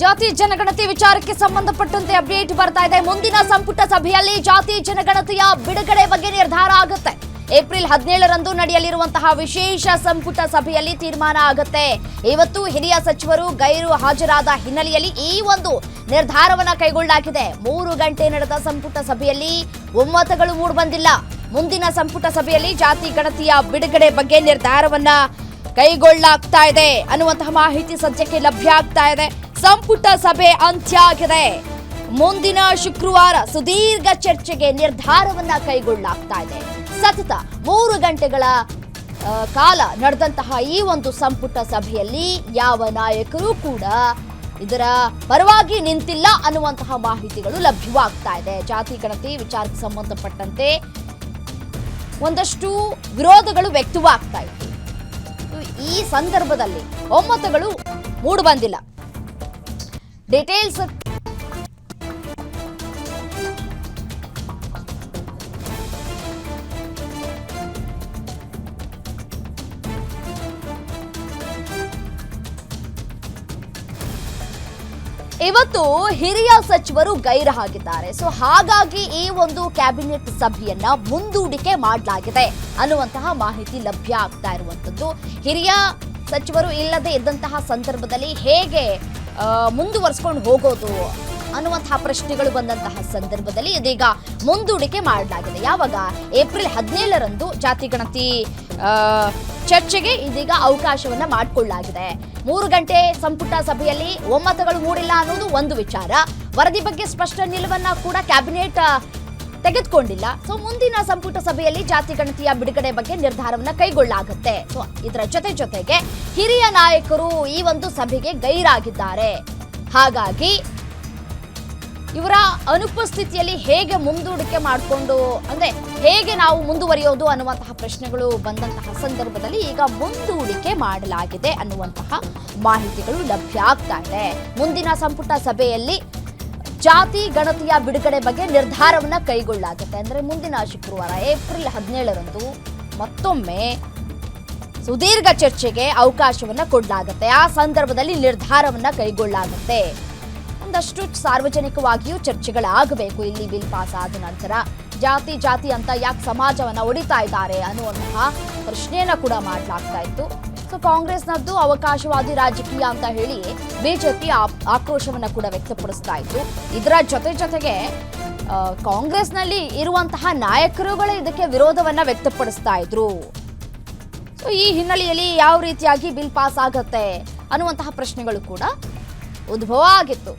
ಜಾತಿ ಜನಗಣತಿ ವಿಚಾರಕ್ಕೆ ಸಂಬಂಧಪಟ್ಟಂತೆ ಅಪ್ಡೇಟ್ ಬರ್ತಾ ಇದೆ. ಮುಂದಿನ ಸಂಪುಟ ಸಭೆಯಲ್ಲಿ ಜಾತಿ ಜನಗಣತಿಯ ಬಿಡುಗಡೆ ಬಗ್ಗೆ ನಿರ್ಧಾರ ಆಗುತ್ತೆ. ಏಪ್ರಿಲ್ ಹದಿನೇಳರಂದು ನಡೆಯಲಿರುವಂತಹ ವಿಶೇಷ ಸಂಪುಟ ಸಭೆಯಲ್ಲಿ ತೀರ್ಮಾನ ಆಗುತ್ತೆ. ಇವತ್ತು ಹಿರಿಯ ಸಚಿವರು ಗೈರು ಹಾಜರಾದ ಹಿನ್ನೆಲೆಯಲ್ಲಿ ಈ ಒಂದು ನಿರ್ಧಾರವನ್ನ ಕೈಗೊಳ್ಳಲಾಗಿದೆ. ಮೂರು ಗಂಟೆ ನಡೆದ ಸಂಪುಟ ಸಭೆಯಲ್ಲಿ ಒಮ್ಮತಗಳು ಮೂಡಿಬಂದಿಲ್ಲ ಮುಂದಿನ ಸಂಪುಟ ಸಭೆಯಲ್ಲಿ ಜಾತಿ ಗಣತಿಯ ಬಿಡುಗಡೆ ಬಗ್ಗೆ ನಿರ್ಧಾರವನ್ನ ಕೈಗೊಳ್ಳಲಾಗ್ತಾ ಇದೆ ಅನ್ನುವಂತಹ ಮಾಹಿತಿ ಸದ್ಯಕ್ಕೆ ಲಭ್ಯ ಆಗ್ತಾ ಇದೆ. ಸಂಪುಟ ಸಭೆ ಅಂತ್ಯ ಆಗಿದೆ ಮುಂದಿನ ಶುಕ್ರವಾರ ಸುದೀರ್ಘ ಚರ್ಚೆಗೆ ನಿರ್ಧಾರವನ್ನ ಕೈಗೊಳ್ಳಲಾಗ್ತಾ ಇದೆ. ಸತತ ಮೂರು ಗಂಟೆಗಳ ಕಾಲ ನಡೆದಂತಹ ಈ ಒಂದು ಸಂಪುಟ ಸಭೆಯಲ್ಲಿ ಯಾವ ನಾಯಕರು ಕೂಡ ಇದರ ಪರವಾಗಿ ನಿಂತಿಲ್ಲ ಅನ್ನುವಂತಹ ಮಾಹಿತಿಗಳು ಲಭ್ಯವಾಗ್ತಾ ಇದೆ. ಜಾತಿ, ಗಣತಿ ವಿಚಾರಕ್ಕೆ ಸಂಬಂಧಪಟ್ಟಂತೆ ಒಂದಷ್ಟು ವಿರೋಧಗಳು ವ್ಯಕ್ತವಾಗ್ತಾ ಇತ್ತು ಈ ಸಂದರ್ಭದಲ್ಲಿ ಒಮ್ಮತಗಳು ಮೂಡಿಬಂದಿಲ್ಲ. ಡೀಟೇಲ್ಸ್ ಇವತ್ತು ಹಿರಿಯ ಸಚಿವರು ಗೈರಾಗಿದ್ದಾರೆ ಸೊ ಹಾಗಾಗಿ ಈ ಒಂದು ಕ್ಯಾಬಿನೆಟ್ ಸಭೆಯನ್ನ ಮುಂದೂಡಿಕೆ ಮಾಡಲಾಗಿದೆ ಅನ್ನುವಂತಹ ಮಾಹಿತಿ ಲಭ್ಯ ಆಗ್ತಾ ಇರುವಂತದ್ದು ಹಿರಿಯ ಸಚಿವರು ಇಲ್ಲದೆ ಇದ್ದಂತಹ ಸಂದರ್ಭದಲ್ಲಿ ಹೇಗೆ ಮುಂದುವರಿಸ್ಕೊಂಡು ಹೋಗೋದು ಅನ್ನುವಂತಹ ಪ್ರಶ್ನೆಗಳು ಬಂದಂತಹ ಸಂದರ್ಭದಲ್ಲಿ ಇದೀಗ ಮುಂದೂಡಿಕೆ ಮಾಡಲಾಗಿದೆ. ಯಾವಾಗ? ಏಪ್ರಿಲ್ ಹದಿನೇಳರಂದು ಜಾತಿ ಗಣತಿ ಚರ್ಚೆಗೆ ಇದೀಗ ಅವಕಾಶವನ್ನ ಮಾಡಿಕೊಳ್ಳಲಾಗಿದೆ ಮೂರು ಗಂಟೆ ಸಂಪುಟ ಸಭೆಯಲ್ಲಿ ಒಮ್ಮತಗಳು ಮೂಡಿಲ್ಲ ಅನ್ನೋದು ಒಂದು ವಿಚಾರ. ವರದಿ ಬಗ್ಗೆ ಸ್ಪಷ್ಟ ನಿಲುವನ್ನ ಕೂಡ ಕ್ಯಾಬಿನೆಟ್ ತೆಗೆದುಕೊಂಡಿಲ್ಲ. ಸೊ ಮುಂದಿನ ಸಂಪುಟ ಸಭೆಯಲ್ಲಿ ಜಾತಿ ಗಣತಿಯ ಬಿಡುಗಡೆ ಬಗ್ಗೆ ನಿರ್ಧಾರವನ್ನ ಕೈಗೊಳ್ಳಲಾಗುತ್ತೆ ಸೊ ಇದರ ಜೊತೆ ಜೊತೆಗೆ ಹಿರಿಯ ನಾಯಕರು ಈ ಒಂದು ಸಭೆಗೆ ಗೈರಾಗಿದ್ದಾರೆ. ಹಾಗಾಗಿ ಇವರ ಅನುಪಸ್ಥಿತಿಯಲ್ಲಿ ಹೇಗೆ ಮುಂದೂಡಿಕೆ ಮಾಡಿಕೊಂಡು, ಅಂದ್ರೆ ಹೇಗೆ ನಾವು ಮುಂದುವರಿಯೋದು ಅನ್ನುವಂತಹ ಪ್ರಶ್ನೆಗಳು ಬಂದಂತಹ ಸಂದರ್ಭದಲ್ಲಿ ಈಗ ಮುಂದೂಡಿಕೆ ಮಾಡಲಾಗಿದೆ ಅನ್ನುವಂತಹ ಮಾಹಿತಿಗಳು ಲಭ್ಯ ಆಗ್ತಾ ಇದೆ. ಮುಂದಿನ ಸಂಪುಟ ಸಭೆಯಲ್ಲಿ ಜಾತಿ, ಗಣತಿಯ ಬಿಡುಗಡೆ ಬಗ್ಗೆ ನಿರ್ಧಾರವನ್ನ ಕೈಗೊಳ್ಳಲಾಗುತ್ತೆ ಅಂದ್ರೆ ಮುಂದಿನ ಶುಕ್ರವಾರ, ಏಪ್ರಿಲ್ ಹದಿನೇಳರಂದು ಮತ್ತೊಮ್ಮೆ ಸುದೀರ್ಘ ಚರ್ಚೆಗೆ ಅವಕಾಶವನ್ನ ಕೊಡಲಾಗುತ್ತೆ. ಆ ಸಂದರ್ಭದಲ್ಲಿ ನಿರ್ಧಾರವನ್ನ ಕೈಗೊಳ್ಳಲಾಗುತ್ತೆ ಒಂದಷ್ಟು ಸಾರ್ವಜನಿಕವಾಗಿಯೂ ಚರ್ಚೆಗಳಾಗಬೇಕು. ಇಲ್ಲಿ ಬಿಲ್ ಪಾಸ್ ಆದ ನಂತರ ಜಾತಿ ಜಾತಿ ಅಂತ ಯಾಕೆ ಸಮಾಜವನ್ನ ಒಡಿತಾ ಇದ್ದಾರೆ ಅನ್ನುವಂತಹ ಪ್ರಶ್ನೆಯನ್ನ ಕೂಡ ಮಾಡಲಾಗ್ತಾ ಇತ್ತು. ಕಾಂಗ್ರೆಸ್ನದ್ದು ಅವಕಾಶವಾದಿ ರಾಜಕೀಯ ಅಂತ ಹೇಳಿ ಬಿಜೆಪಿ ಆಕ್ರೋಶವನ್ನ ಕೂಡ ವ್ಯಕ್ತಪಡಿಸ್ತಾ ಇತ್ತು. ಇದರ ಜೊತೆ ಜೊತೆಗೆ ಕಾಂಗ್ರೆಸ್ ಕಾಂಗ್ರೆಸ್ನಲ್ಲಿ ಇರುವಂತಹ ನಾಯಕರುಗಳೇ ಇದಕ್ಕೆ ವಿರೋಧವನ್ನ ವ್ಯಕ್ತಪಡಿಸ್ತಾ ಇದ್ರು. ಸೊ ಈ ಹಿನ್ನೆಲೆಯಲ್ಲಿ ಯಾವ ರೀತಿಯಾಗಿ ಬಿಲ್ ಪಾಸ್ ಆಗತ್ತೆ ಅನ್ನುವಂತಹ ಪ್ರಶ್ನೆಗಳು ಕೂಡ ಉದ್ಭವ ಆಗಿತ್ತು.